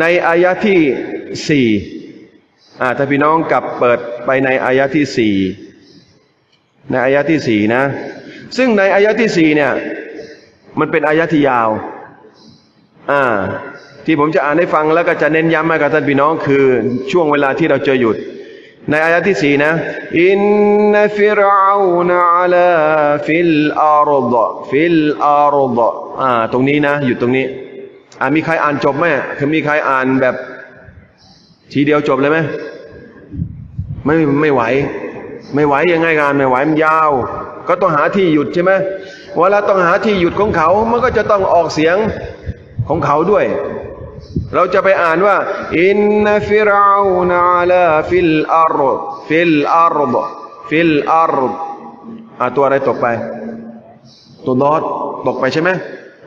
ในอายะที่สี่อาถ้าพี่น้องกลับเปิดไปในอายะที่สี่ในอายะที่สี่นะ ซึ่งในอายะที่สี่เนี่ย มันเป็นอายะที่ยาว อ่า ที่ผมจะอ่านให้ฟังแล้วก็จะเน้นย้ำให้กับท่านพี่น้องคือช่วงเวลาที่เราเจอหยุด ในอายะที่สี่นะ อินนฟิรอานอาลาฟิลอารดฟิลอารดอ่า ตรงนี้นะอยู่ตรงนี้ อ่ามีใครอ่านจบไหมคือมีใครอ่านแบบ ทีเดียวจบเลยไหมไม่ไม่ไหว ไม่ไหวยังไงงานไม่ไหวมันยาว ก็ต้องหาที่หยุดใช่ไหมเวลาต้องหาที่หยุดของเขา มันก็จะต้องออกเสียงของเขาด้วย เราจะไปอ่านว่า อินนฟิรเอานอาลาฟิลอารดฟิลอารดฟิลอารดอ่าตัวอะไรตกไป ตัวดอทตกไปใช่ไหม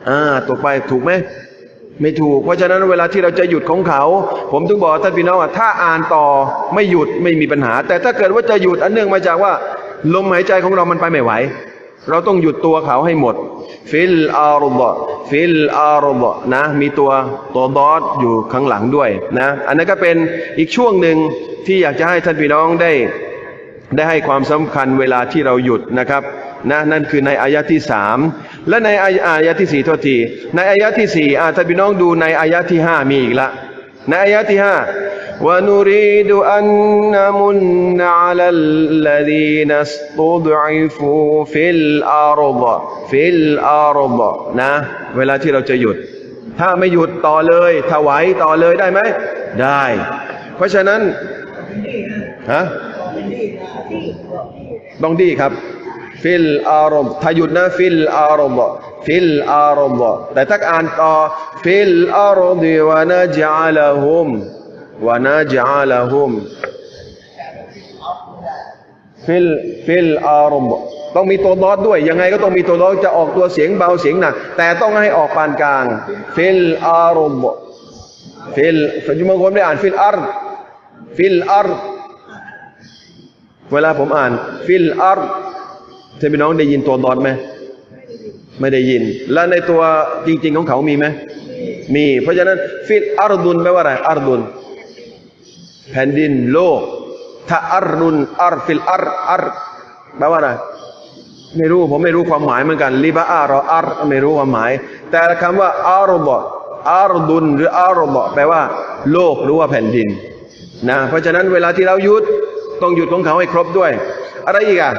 อ่าตกไปถูกไหม ไม่ถูก เพราะฉะนั้นเวลาที่เราจะหยุดของเขา ผมถึงบอกท่านพี่น้องว่าถ้าอ่านต่อไม่หยุดไม่มีปัญหา แต่ถ้าเกิดว่าจะหยุดอันเนื่องมาจากว่า ลมหายใจของเรามันไปไม่ไหว เราต้องหยุดตัวเขาให้หมด ฟิลอารบฟิลอารบนะมีตัวตัวดอทอยู่ข้างหลังด้วยนะอันนั้นก็เป็นอีกช่วงหนึ่งที่อยากจะให้ท่านพี่น้องได้ ได้ให้ความสำคัญเวลาที่เราหยุดนะครับนะนั่นคือในอายะที่สามและในอายะที่สี่ทษทีในอายะที่สี่อาถ้าพี่น้องดูในอายะที่ห้ามีอีกละในอายะที่ห้าวนุรีดอันนมุนอัลลดีนัสตุดอิฟูฟิลอารบฟิลอารบนะเวลาที่เราจะหยุด ถ้าไม่หยุดต่อเลยถ้าไหวต่อเลยได้ไหมได้ เพราะฉะนั้นฮะ ต้องดีครับ ฟิลอารมณ์ถ้าหยุดนะฟิลอารมณ์ฟิลอารมณ์แต่ถ้าอ่านต่อฟิลอารมณ์วะนะจัลฮุมวะนะจัลฮุมฟิลฟิลอารมณ์ต้องมีตัวดอดด้วย ยังไงก็ต้องมีตัวดอดจะออกตัวเสียงเบาเสียงหนัก แต่ต้องให้ออกปานกลาง ฟิลอารมณ์ฟิลจุมงคลได้อ่านฟิลอาร์ฟิลอาร์ เวลาผมอ่าน ฟิลอาร์ท่านพี่น้องได้ยินตัวดอดไหมไม่ได้ยิน แล้วในตัวจริง ๆ ของเขามีไหมมี เพราะฉะนั้นฟิลอาร์ดุนแปลว่าอะไรอาร์ดุนแผ่นดินโลก ถ้าอาร์ดุนอาร์ฟิลอาร์อาร์แปลว่าอะไรไม่รู้ผมไม่รู้ความหมายเหมือนกันลิบะอาร์อาร์ไม่รู้ความหมาย แต่คำว่าอารบอาร์ดุนหรืออารบแปลว่า โลกหรือว่าแผ่นดินนะเพราะฉะนั้นเวลาที่เรายุด ต้องหยุดของเขาให้ครบด้วย อะไรอีกอะ